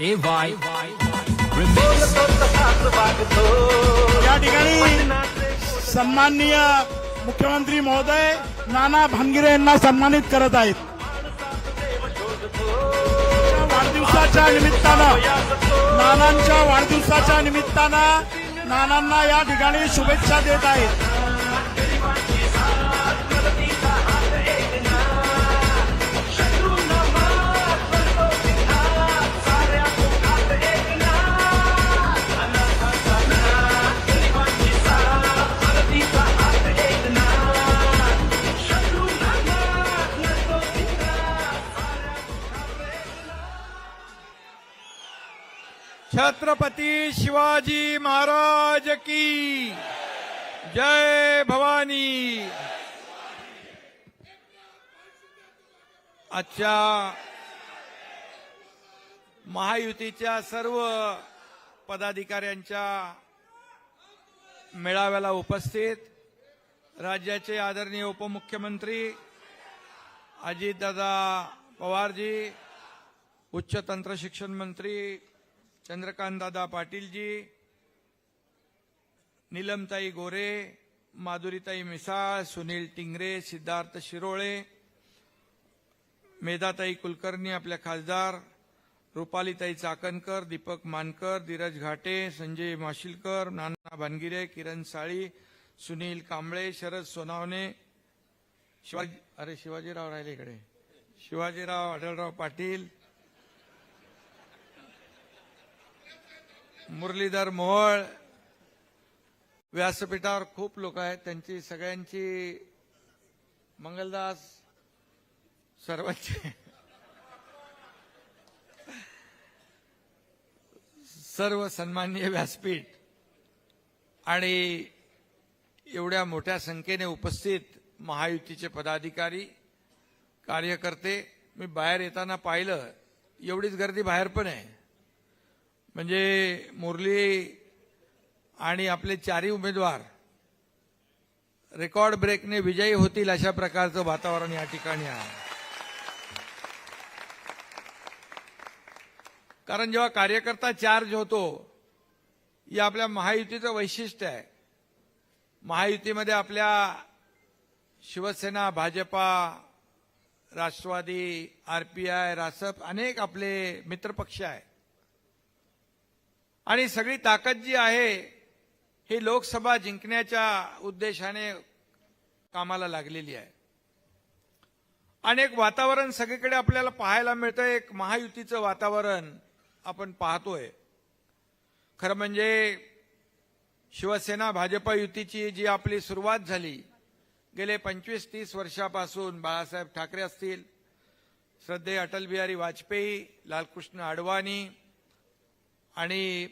ए Y. या ठिकाणी सन्माननीय मुख्यमंत्री महोदय नाना भानगिरे यांना सन्मानित करत आहेत. वाढदिवसाच्या निमित्तानं नानांच्या वाढदिवसाच्या निमित्तानं नानांना या ठिकाणी शुभेच्छा देत आहेत. छत्रपती शिवाजी महाराज की जय भवानी। आजच्या महायुतीच्या सर्व पदाधिकाऱ्यांच्या मेळाव्याला उपस्थित राज्याचे आदरणीय उपमुख्यमंत्री अजितदादा पवारजी उच्च तंत्रशिक्षण मंत्री चंद्रकांतदादा पाटीलजी नीलमताई गोरे माधुरीताई मिसाळ सुनील टिंगरे सिद्धार्थ शिरोळे मेधाताई कुलकर्णी आपल्या खासदार रुपालीताई चाकणकर दीपक मानकर धीरज घाटे संजय माशिलकर नाना भानगिरे किरण साळी सुनील कांबळे शरद सोनावणे शिवाजी अरे शिवाजीराव राहिले इकडे. शिवाजीराव आढळराव पाटील मुरलीधर मोहोळ व्यासपीठावर खूप लोक आहेत. त्यांची सगळ्यांची मंगलदास सर्वांची सर्व सन्माननीय व्यासपीठ आणि एवढ्या मोठ्या संख्येने उपस्थित महायुतीचे पदाधिकारी कार्यकर्ते मी बाहेर येताना पाहिलं एवढीच गर्दी बाहेर पण आहे. म्हणजे मुरली आणि आपले चारही उमेदवार रेकॉर्ड ब्रेकने विजयी होतील अशा प्रकारचं वातावरण या ठिकाणी आहे. कारण जेव्हा कार्यकर्ता चार्ज होतो या आपल्या महायुतीचं वैशिष्ट्य आहे. महायुतीमध्ये आपल्या शिवसेना भाजपा राष्ट्रवादी आरपीआय रासप अनेक आपले मित्रपक्ष आहे आणि सगळी ताकद जी आहे ही लोकसभा जिंकण्याच्या उद्देशाने कामाला लागलेली आहे. आणि एक वातावरण सगळीकडे आपल्याला पाहायला मिळतं एक महायुतीचं वातावरण आपण पाहतोय. खरं म्हणजे शिवसेना भाजपा युतीची जी आपली सुरुवात झाली गेले पंचवीस तीस वर्षापासून बाळासाहेब ठाकरे असतील श्रद्धे अटल बिहारी वाजपेयी लालकृष्ण अडवाणी आणि